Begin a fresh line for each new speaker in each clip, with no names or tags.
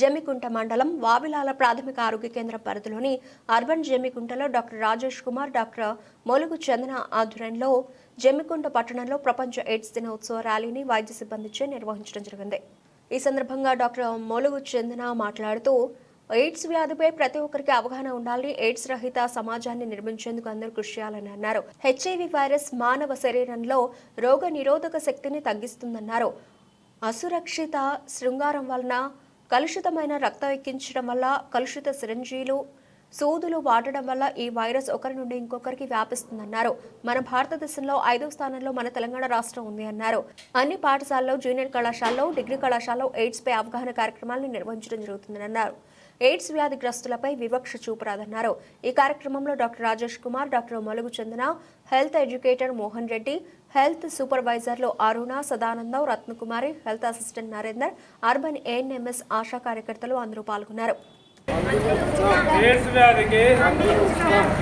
జమ్మికుంట మండలం వావిలాల ప్రాథమిక ఆరోగ్య కేంద్రం పరిధిలోని అర్బన్ జమ్మికుంటలో డాక్టర్ రాజేష్ కుమార్ డాక్టర్ మొలుగు చందన ఆధ్వర్యంలో జమ్మికుంట పట్టణంలో ప్రపంచ ఎయిడ్స్ దినోత్సవ ర్యాలీని వైద్య సిబ్బందిచే నిర్వహించడం జరిగింది. ఈ సందర్భంగా డాక్టర్ మొలుగు చందన మాట్లాడుతూ ఎయిడ్స్ వ్యాధిపై ప్రతి ఒక్కరికి అవగాహన ఉండాలని ఎయిడ్స్ రహిత సమాజాన్ని నిర్మించేందుకు అందరూ కృషి చేయాలని అన్నారు. హెచ్ఐవి వైరస్ మానవ శరీరంలో రోగ నిరోధక శక్తిని తగ్గిస్తుందన్నారు. అసురక్షిత శృంగారం వలన కలుషితమైన రక్తం ఎక్కించడం వల్ల కలుషిత సిరంజీలు సూదులు వాడడం వల్ల ఈ వైరస్ ఒకరి నుండి ఇంకొకరికి వ్యాపిస్తుందన్నారు. మన భారతదేశంలో ఐదో స్థానంలో మన తెలంగాణ రాష్ట్రం ఉంది అన్నారు. అన్ని పాఠశాలలో జూనియర్ కళాశాలలో డిగ్రీ కళాశాలలో ఎయిడ్స్ పై అవగాహన కార్యక్రమాలను నిర్వహించడం జరుగుతుందని అన్నారు ఎయిడ్స్ వ్యాధిగ్రస్తులపై వివక్ష చూపరాదన్నారు. ఈ కార్యక్రమంలో doctor Rajesh Kumar doctor Molugu Chandana health educator Mohan Reddy health సూపర్వైజర్లు Aruna Sadanandam Ratnakumari health assistant Narender urban ANMs ASHA కార్యకర్తలు అందరూ పాల్గొన్నారు.
ఎయిడ్స్ వ్యాధికి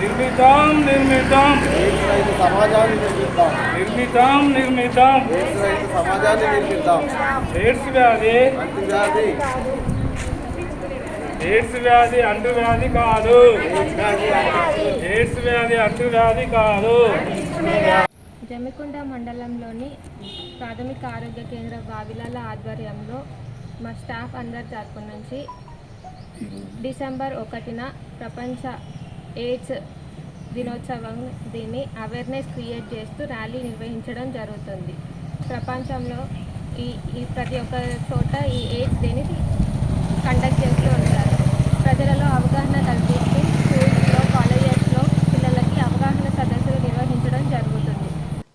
నిర్మితం నిర్మితం.
ఎయిడ్స్ రహిత సమాజాన్ని నిర్మిద్దాం
నిర్మితం నిర్మితం.
ఎయిడ్స్ రహిత సమాజాన్ని నిర్మిద్దాం
ఎయిడ్స్ వ్యాధి ఎయిడ్స్ వ్యాధి అంటువ్యాధి కాదు.
ఎయిడ్స్ వ్యాధి
అంటు వ్యాధి కాదు.
జమికొండ మండలంలోని ప్రాథమిక ఆరోగ్య కేంద్ర బావిలాల ఆధ్వర్యంలో మా స్టాఫ్ అందరి తరపు నుంచి డిసెంబర్ ఒకటిన ప్రపంచ ఎయిడ్స్ దినోత్సవం దీన్ని అవేర్నెస్ క్రియేట్ చేస్తూ ర్యాలీ నిర్వహించడం జరుగుతుంది. ప్రపంచంలో ఈ ఈ ప్రతి ఒక్క చోట ఈ ఎయిడ్స్ దీన్ని కండక్ట్ చేస్తూ ఉంటారు. అవగాహన కల్పిస్తూ స్కూల్స్లో కాలేజెస్లో పిల్లలకి అవగాహన సదస్సులు నిర్వహించడం జరుగుతుంది.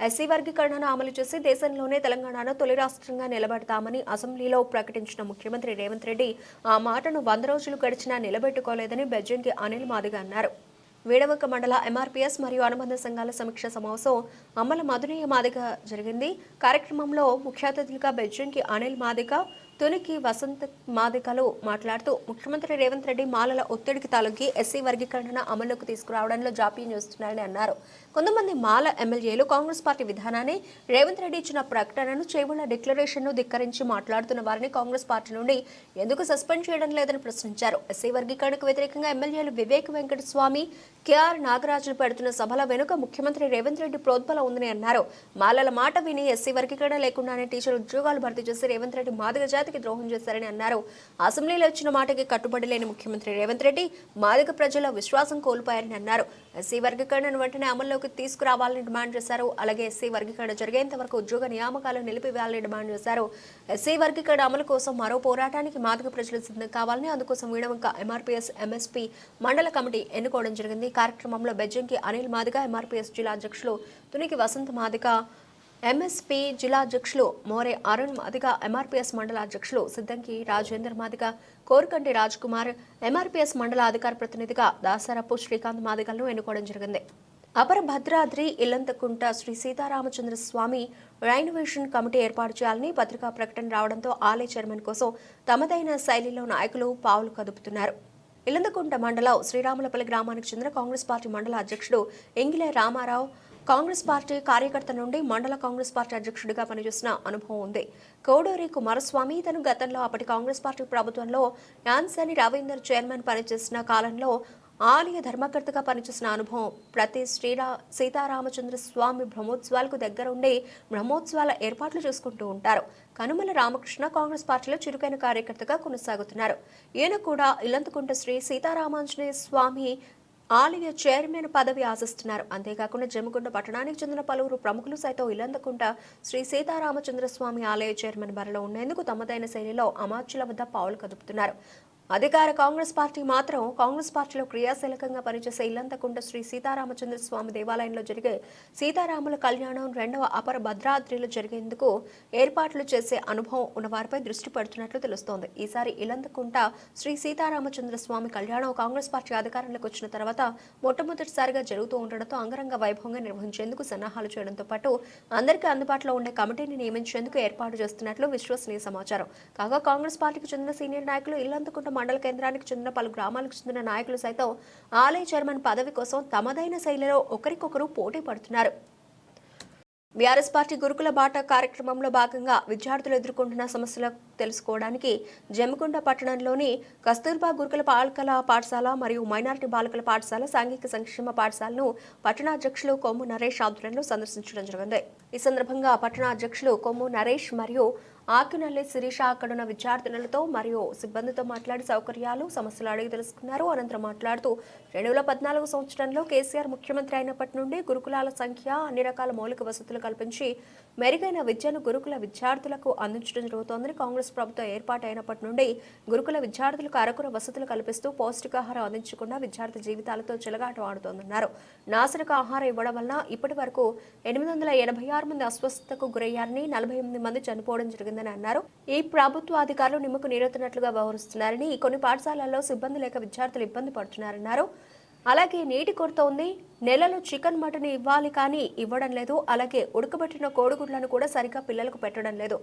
ఎస్సీ వర్గీకరణను అమలు చేసి దేశంలోనే తెలంగాణను తొలి రాష్ట్రంగా నిలబెడతామని అసెంబ్లీలో ప్రకటించిన ముఖ్యమంత్రి రేవంత్ రెడ్డి ఆ మాటను వంద రోజులు గడిచినా నిలబెట్టుకోలేదని బెజ్జంకి అనిల్ మాదిగ అన్నారు. వేడవక మండల ఎంఆర్పీఎస్ మరియు అనుబంధ సంఘాల సమీక్ష సమావేశం అమ్మల మధునీయ మాదిగ జరిగింది. కార్యక్రమంలో ముఖ్య అతిథులుగా బెజ్జంకి అనిల్ మాదిగా తునికి వసంత మాదికలు మాట్లాడుతూ ముఖ్యమంత్రి రేవంత్ రెడ్డి మాలల ఒత్తిడికి తలొగ్గి ఎస్సీ వర్గీకరణ అమల్లోకి తీసుకురావడంలో జాప్యం చేస్తున్నారని అన్నారు. కొంతమంది మాల ఎమ్మెల్యేలు కాంగ్రెస్ పార్టీ విధానాన్ని రేవంత్ రెడ్డి ఇచ్చిన ప్రకటనను చేవుల డిక్లరేషన్ను ధిక్కరించి మాట్లాడుతున్న వారిని కాంగ్రెస్ పార్టీ నుండి ఎందుకు సస్పెండ్ చేయడం లేదని ప్రశ్నించారు. ఎస్సీ వర్గీకరణకు వ్యతిరేకంగా ఎమ్మెల్యేలు వివేక్ వెంకటస్వామి కేఆర్ నాగరాజులు పెడుతున్న సభల వెనుక ముఖ్యమంత్రి రేవంత్ రెడ్డి ప్రోద్బలం ఉందని అన్నారు. మాలల మాట విని ఎస్సీ వర్గీకరణ లేకుండానే టీచర్ ఉద్యోగాలు భర్తీ చేసి రేవంత్ రెడ్డి మాదిగ జాతికి ద్రోహం చేశారని అన్నారు. అసెంబ్లీలో ఇచ్చిన మాటకి కట్టుబడి లేని ముఖ్యమంత్రి రేవంత్ రెడ్డి మాదిక ప్రజల విశ్వాసం కోల్పోయారని అన్నారు. ఎస్సీ వర్గీకరణను వెంటనే అమల్లోకి తీసుకురావాలని డిమాండ్ చేశారు. అలాగే ఎస్సీ వర్గీకరణ జరిగేంత వరకు ఉద్యోగ నియామకాలు నిలిపివేయాలని డిమాండ్ చేశారు. ఎస్సీ వర్గీకరణ అమలు కోసం మరో పోరాటానికి మాదిక ప్రజలు సిద్ధం కావాలని అందుకోసం Veenavanka MRPS MSP mandal committee ఎన్నుకోవడం జరిగింది. కార్యక్రమంలో బెజ్జంకి అనిల్ మాదిగ ఎంఆర్పీఎస్ జిల్లా అధ్యక్షులు తునికి వసంత్ మాదిక ఎంఎస్పీ జిల్లా అధ్యక్షులు మోరే అరుణ్ మాదిగ ఎంఆర్పీఎస్ మండల అధ్యక్షులు సిద్దంకి రాజేందర్ మాదిగ కోరుకంటి రాజ్ కుమార్ ఎంఆర్పీఎస్ మండల అధికార ప్రతినిధిగా దాసరపు శ్రీకాంత్ మాదిగలను ఎన్నుకోవడం జరిగింది. అపర భద్రాద్రి ఇల్లంతకుంట శ్రీ సీతారామచంద్ర స్వామి రైనోవేషన్ కమిటీ ఏర్పాటు చేయాలని పత్రికా ప్రకటన రావడంతో ఆలయ చైర్మన్ కోసం తమదైన శైలిలో నాయకులు పావులు కదుపుతున్నారు. ఇల్లంతకుంట మండలం శ్రీరాములపల్లి గ్రామానికి చెందిన కాంగ్రెస్ పార్టీ మండల అధ్యక్షుడు ఎంగిలే రామారావు కాంగ్రెస్ పార్టీ కార్యకర్త నుండి మండల కాంగ్రెస్ పార్టీ అధ్యక్షుడిగా పనిచేసిన అనుభవం ఉంది. కోడూరి కుమారస్వామి తను గతంలో అప్పటి కాంగ్రెస్ పార్టీ ప్రభుత్వంలో యాన్సని రవీందర్ చైర్మన్ పనిచేసిన కాలంలో ఆలయ ధర్మకర్తగా పనిచేసిన అనుభవం. ప్రతి శ్రీరా సీతారామచంద్ర స్వామి బ్రహ్మోత్సవాలకు దగ్గరుండి బ్రహ్మోత్సవాల ఏర్పాట్లు చేసుకుంటూ ఉంటారు. కనుమల రామకృష్ణ కాంగ్రెస్ పార్టీలో చురుకైన కార్యకర్తగా కొనసాగుతున్నారు. ఈయన కూడా ఇల్లంతకుంట శ్రీ సీతారామాంజనేయ స్వామి ఆలయ చైర్మన్ పదవి ఆశిస్తున్నారు. అంతేకాకుండా జమగుండ పట్టణానికి చెందిన పలువురు ప్రముఖులు సైతం ఇల్లందకుండా శ్రీ సీతారామచంద్ర స్వామి ఆలయ చైర్మన్ బరిలో ఉండేందుకు తమదైన శైలిలో అమాత్యుల వద్ద పావులు కదుపుతున్నారు. అధికార కాంగ్రెస్ పార్టీ మాత్రం కాంగ్రెస్ పార్టీలో క్రియాశీలకంగా పనిచేసే ఇల్లంతకుంట శ్రీ సీతారామచంద్ర స్వామి దేవాలయంలో జరిగే సీతారాముల కళ్యాణం రెండవ అపర భద్రాద్రిలో జరిగేందుకు ఏర్పాట్లు చేసే అనుభవం ఉన్నవారిపై దృష్టి పెడుతున్నట్లు తెలుస్తోంది. ఈసారి ఇల్లంతకుంట శ్రీ సీతారామచంద్ర స్వామి కళ్యాణం కాంగ్రెస్ పార్టీ అధికారంలోకి వచ్చిన తర్వాత మొట్టమొదటిసారిగా జరుగుతూ ఉండడంతో అంగరంగ వైభవంగా నిర్వహించేందుకు సన్నాహాలు చేయడంతో పాటు అందరికీ అందుబాటులో ఉండే కమిటీని నియమించేందుకు ఏర్పాటు చేస్తున్నట్లు విశ్వసనీయ సమాచారం. కాగా కాంగ్రెస్ పార్టీకి చెందిన సీనియర్ నాయకులు ఇల్లంతకుంట మండల కేంద్రానికి చెందిన పలు గ్రామాలకు చెందిన నాయకులు సైతం ఆలయ చైర్మన్ పదవి కోసం తమదైన శైలిలో ఒకరికొకరు పోటీ పడుతున్నారు. బీఆర్ఎస్ పార్టీ గురుకుల బాట కార్యక్రమంలో భాగంగా విద్యార్థులు ఎదుర్కొంటున్న సమస్యలు తెలుసుకోవడానికి జమ్మికుంట పట్టణంలోని కస్తూర్బా గురుకుల బాలికల పాఠశాల మరియు మైనారిటీ బాలికల పాఠశాల సాంఘిక సంక్షేమ పాఠశాలను పట్టణాధ్యక్షులు కొమ్ము నరేష్ ఆధ్వర్యంలో సందర్శించడం జరిగింది. ఈ సందర్భంగా పట్టణ అధ్యక్షులు కొమ్ము నరేష్ మరియు ఆకినల్లి శిరీష అక్కడున్న విద్యార్థినులతో మరియు సిబ్బందితో మాట్లాడి సౌకర్యాలు సమస్యలు అడిగి తెలుసుకున్నారు. అనంతరం మాట్లాడుతూ రెండు వేల పద్నాలుగు సంవత్సరంలో కేసీఆర్ ముఖ్యమంత్రి అయినప్పటి నుండి గురుకులాల సంఖ్య అన్ని రకాల మౌలిక వసతులు కల్పించి మెరుగైన విద్యను గురుకుల విద్యార్థులకు అందించడం జరుగుతోందని కాంగ్రెస్ ప్రభుత్వం ఏర్పాటు అయినప్పటి నుండి గురుకుల విద్యార్థులకు అరకుర వసతులు కల్పిస్తూ పౌష్టికాహారం అందించకుండా విద్యార్థి జీవితాలతో చిలగాట ఆడుతోందన్నారు నాసిరక ఆహారం ఇవ్వడం వలన ఇప్పటి వరకు ఎనిమిది వందల ఎనభై ఆరు మంది అస్వస్థతకు గురయ్యారని నలభై ఎనిమిది మంది చనిపోవడం జరిగిందని అన్నారు. ఈ ప్రభుత్వ అధికారులు నిమ్మకు నీరెత్తినట్లుగా వ్యవహరిస్తున్నారని కొన్ని పాఠశాలల్లో సిబ్బంది లేక విద్యార్థులు ఇబ్బంది పడుతున్నారన్నారు. అలాగే నీటి కొరత ఉంది. నెలలో చికెన్ మటన్ ఇవ్వాలి కానీ ఇవ్వడం లేదు. అలాగే ఉడకబెట్టిన కోడిగుడ్లను కూడా సరిగ్గా పిల్లలకు పెట్టడం లేదు.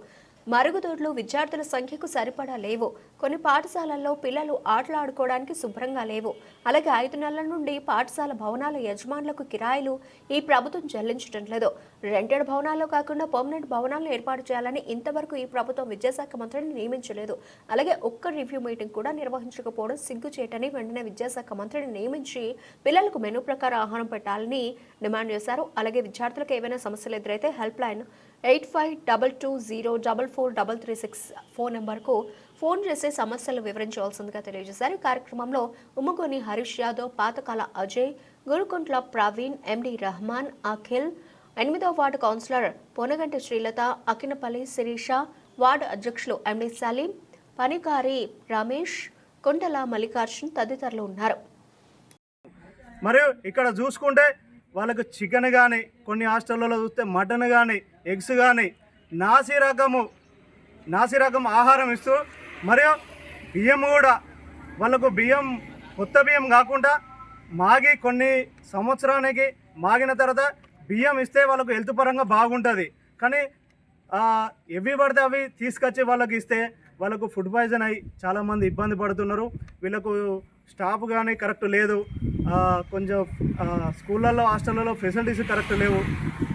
మరుగుదొడ్లు విద్యార్థుల సంఖ్యకు సరిపడా లేవు. కొన్ని పాఠశాలల్లో పిల్లలు ఆటలు ఆడుకోవడానికి శుభ్రంగా లేవు. అలాగే ఐదు నెలల నుండి పాఠశాల భవనాల యజమానులకు కిరాయిలు ఈ ప్రభుత్వం చెల్లించడం లేదు. రెంటెడ్ భవనాల్లో కాకుండా పర్మనెంట్ భవనాలను ఏర్పాటు చేయాలని ఇంతవరకు ఈ ప్రభుత్వం విద్యాశాఖ మంత్రిని నియమించలేదు. అలాగే ఒక్క రివ్యూ మీటింగ్ కూడా నిర్వహించకపోవడం సిగ్గుచేటని వెంటనే విద్యాశాఖ మంత్రిని నియమించి పిల్లలకు మెనూ ప్రకారం ఆహారం పెట్టాలని డిమాండ్ చేశారు. అలాగే విద్యార్థులకు ఏవైనా సమస్యలు ఎదురైతే help line eight five double two zero double four double three six phone నెంబర్కు ఫోన్ చేసి సమస్యలు వివరించవలసిందిగా తెలియజేశారు. ఈ కార్యక్రమంలో ఉమ్మగోని హరీష్ యాదవ్ పాతకాల అజయ్ గురుకుంట్ల ప్రవీణ్ ఎండి రహమాన్ అఖిల్ ఎనిమిదో ward councillor Ponaganti Srilatha Akinapalli Sirisha ward అధ్యక్షులు ఎండి సలీం పనికారి రమేష్ కొండల మల్లికార్జున్ తదితరులు ఉన్నారు.
మరియు ఇక్కడ చూసుకుంటే వాళ్ళకు చికెన్ కానీ కొన్ని హాస్టళ్ళలో చూస్తే మటన్ కానీ ఎగ్స్ కానీ నాసి రకము నాసి రకం ఆహారం ఇస్తూ మరియు బియ్యం కూడా. వాళ్ళకు బియ్యం కొత్త బియ్యం కాకుండా మాగి కొన్ని సంవత్సరానికి మాగిన తర్వాత బియ్యం ఇస్తే వాళ్ళకు హెల్త్ పరంగా బాగుంటుంది. కానీ ఎవి పడితే అవి తీసుకొచ్చి వాళ్ళకి ఇస్తే వాళ్ళకు ఫుడ్ పాయిజన్ అయ్యి చాలామంది ఇబ్బంది పడుతున్నారు. వీళ్ళకు స్టాఫ్ కానీ కరెక్ట్ లేదు. కొంచెం స్కూళ్ళల్లో హాస్టళ్ళలో ఫెసిలిటీస్ కరెక్ట్ లేవు.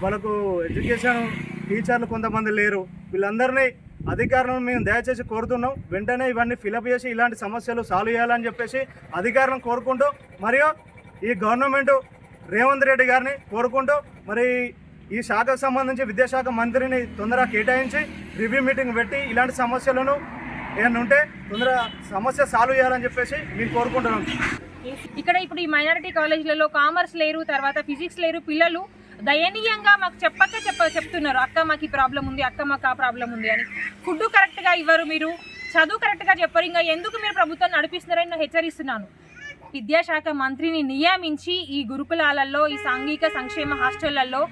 వాళ్ళకు ఎడ్యుకేషన్ టీచర్లు కొంతమంది లేరు. వీళ్ళందరినీ అధికారులను మేము దయచేసి కోరుతున్నాం. వెంటనే ఇవన్నీ ఫిలప్ చేసి ఇలాంటి సమస్యలు సాల్వ్ చేయాలని చెప్పేసి అధికారులను కోరుకుంటూ మరియు ఈ గవర్నమెంట్ రేవంత్ రెడ్డి గారిని కోరుకుంటూ మరి ఈ శాఖకు సంబంధించి విద్యాశాఖ మంత్రిని తొందరగా కేటాయించి రివ్యూ మీటింగ్ పెట్టి ఇలాంటి సమస్యలను ఏమైనా ఉంటే తొందరగా సమస్య సాల్వ్ చేయాలని చెప్పేసి మేము కోరుకుంటున్నాం.
ఇక్కడ ఇప్పుడు ఈ మైనారిటీ కాలేజీలలో కామర్స్ లేరు తర్వాత ఫిజిక్స్ లేరు పిల్లలు దయనీయంగా మాకు చెప్పక చెప్ప చెప్తున్నారు అక్క మాకు ఈ ప్రాబ్లం ఉంది అక్క మాకు ఆ ప్రాబ్లం ఉంది అని. ఫుడ్ కరెక్ట్గా ఇవ్వరు మీరు చదువు కరెక్ట్గా చెప్పరు ఇంకా ఎందుకు మీరు ప్రభుత్వం నడిపిస్తున్నారని నేను హెచ్చరిస్తున్నాను. విద్యాశాఖ మంత్రిని నియమించి ఈ గురుకులాలలో ఈ సాంఘిక సంక్షేమ హాస్టళ్ళలో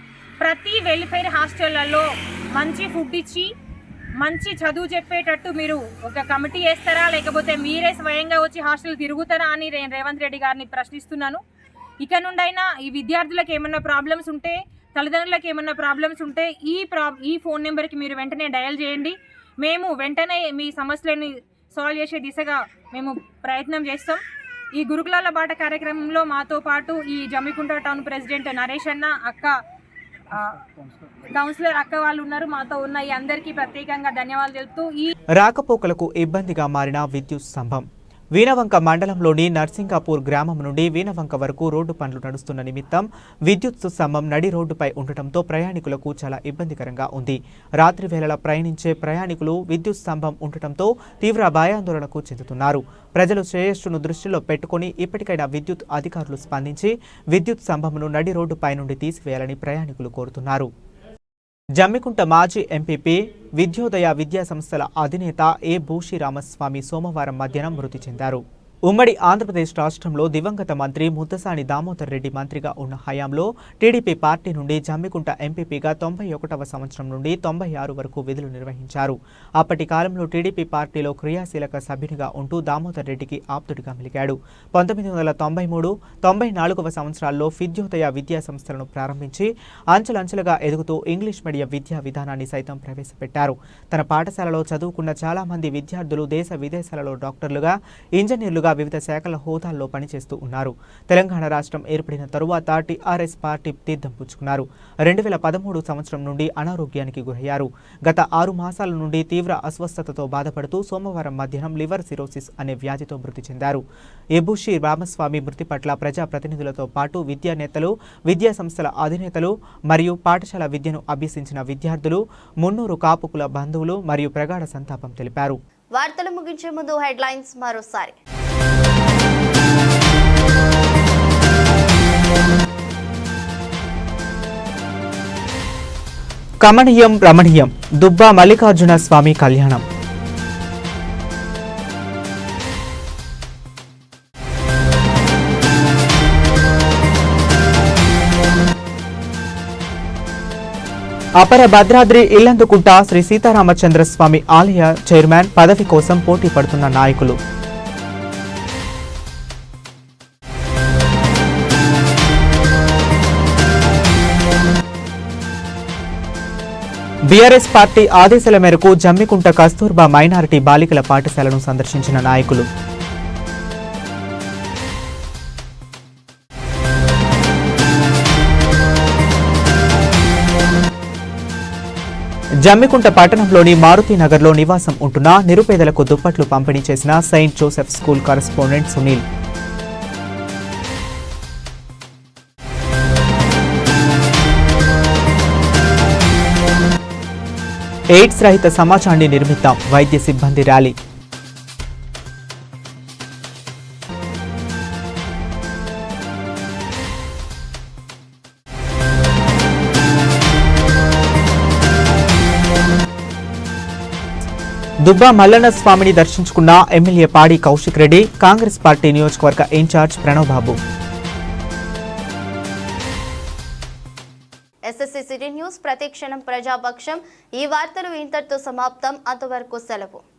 ప్రతి వెల్ఫేర్ హాస్టళ్ళలో మంచి ఫుడ్ ఇచ్చి మంచి చదువు చెప్పేటట్టు మీరు ఒక కమిటీ వేస్తారా? లేకపోతే మీరే స్వయంగా వచ్చి హాస్టల్ తిరుగుతారా అని నేను రేవంత్ రెడ్డి గారిని ప్రశ్నిస్తున్నాను. ఇక నుండైనా ఈ విద్యార్థులకు ఏమన్నా ప్రాబ్లమ్స్ ఉంటే తల్లిదండ్రులకు ఏమన్నా ప్రాబ్లమ్స్ ఉంటే ఈ ప్రా ఈ ఫోన్ నెంబర్కి మీరు వెంటనే డయల్ చేయండి. మేము వెంటనే మీ సమస్యలని సాల్వ్ చేసే దిశగా మేము ప్రయత్నం చేస్తాం. ఈ గురుకులాల బాట కార్యక్రమంలో మాతో పాటు ఈ జమ్మికుంట టౌన్ ప్రెసిడెంట్ నరేష్ అన్న అక్క కౌన్సిలర్ అక్క వాళ్ళు ఉన్నారు మాతో ఉన్న ఈ అందరికీ ప్రత్యేకంగా ధన్యవాదాలు తెలుపుతూ ఈ
రాకపోకలకు ఇబ్బందిగా మారిన విద్యుత్ స్తంభం. వీణవంక మండలంలోని నర్సింగాపూర్ గ్రామం నుండి వీణవంక వరకు రోడ్డు పనులు నడుస్తున్న నిమిత్తం విద్యుత్ స్తంభం నడి రోడ్డుపై ఉండటంతో ప్రయాణికులకు చాలా ఇబ్బందికరంగా ఉంది. రాత్రి వేళల ప్రయాణించే ప్రయాణికులు విద్యుత్ స్తంభం ఉండటంతో తీవ్ర భయాందోళనకు చెందుతున్నారు. ప్రజలు శ్రేయస్సును దృష్టిలో పెట్టుకుని ఇప్పటికైనా విద్యుత్ అధికారులు స్పందించి విద్యుత్ స్తంభంను నడి రోడ్డుపై నుండి తీసివేయాలని ప్రయాణికులు కోరుతున్నారు. జమ్మికుంట మాజీ ఎంపీపీ విద్యోదయ విద్యా సంస్థల అధినేత ఏ భూషి రామస్వామి సోమవారం మధ్యాహ్నం మృతి చెందారు. ఉమ్మడి ఆంధ్రప్రదేశ్ రాష్ట్రంలో దివంగత మంత్రి ముద్దసాని దామోదర్ రెడ్డి మంత్రిగా ఉన్న హయాంలో టీడీపీ పార్టీ నుండి జమ్మికుంట ఎంపీపీగా తొంభై ఒకటవ సంవత్సరం నుండి తొంభై ఆరు వరకు విధులు నిర్వహించారు. అప్పటి కాలంలో టీడీపీ పార్టీలో క్రియాశీలక సభ్యునిగా ఉంటూ దామోదర్ రెడ్డికి ఆప్తుడిగా మెలిగాడు. పంతొమ్మిది వందల తొంభై మూడు తొంభై నాలుగవ సంవత్సరాల్లో విద్యోదయ విద్యా సంస్థలను ప్రారంభించి అంచెలంచెలుగా ఎదుగుతూ ఇంగ్లీష్ మీడియం విద్యా విధానాన్ని సైతం ప్రవేశపెట్టారు. తన పాఠశాలలో చదువుకున్న చాలామంది విద్యార్థులు దేశ విదేశాలలో డాక్టర్లుగా ఇంజనీర్లుగా వివిధ శాఖల హోదాల్లో పనిచేస్తూ ఉన్నారు. తెలంగాణ రాష్ట్రం ఏర్పడిన తరువాత టీఆర్ఎస్ పార్టీ తీర్థం పుచ్చుకున్నారు. రెండు వేల పదమూడు సంవత్సరం నుండి అనారోగ్యానికి గురయ్యారు. గత ఆరు మాసాల నుండి తీవ్ర అస్వస్థతతో బాధపడుతూ సోమవారం మధ్యాహ్నం లివర్ సిరోసిస్ అనే వ్యాధితో మృతి చెందారు. ఎబుషి రామస్వామి మృతి పట్ల ప్రజా ప్రతినిధులతో పాటు విద్యా నేతలు విద్యా సంస్థల అధినేతలు మరియు పాఠశాల విద్యను అభ్యసించిన విద్యార్థులు మున్నూరు కాపుకుల బంధువులు మరియు ప్రగాఢ సంతాపం తెలిపారు.
వార్తలు ముగించే ముందు హెడ్లైన్స్ మరోసారి.
కమనీయం రమణీయం దుబ్బా మల్లికార్జున స్వామి కళ్యాణం. అపర భద్రాద్రి ఇల్లందుకుంట శ్రీ సీతారామచంద్ర స్వామి ఆలయ చైర్మన్ పదవి కోసం పోటీ పడుతున్న నాయకులు. బీఆర్ఎస్ పార్టీ ఆదేశాల మేరకు జమ్మికుంట కస్తూర్బా మైనారిటీ బాలికల పాఠశాలను సందర్శించిన నాయకులు. జమ్మికుంట పట్టణంలోని మారుతినగర్లో నివాసం ఉంటున్న నిరుపేదలకు దుప్పట్లు పంపిణీ చేసిన Saint Joseph school correspondent Sunil. AIDS రహిత సమాజాన్ని నిర్మిద్దాం. వైద్య సిబ్బంది ర్యాలీ. దుబ్బా మల్లన్న స్వామిని దర్శించుకున్న ఎమ్మెల్యే పాడి కౌశిక్ రెడ్డి కాంగ్రెస్ పార్టీ నియోజకవర్గ incharge Pranav Babu.
SSC city news. ప్రతిక్షణం ప్రజాపక్షం. ఈ వార్తలు ఇంతటితో సమాప్తం. అంతవరకు సెలవు.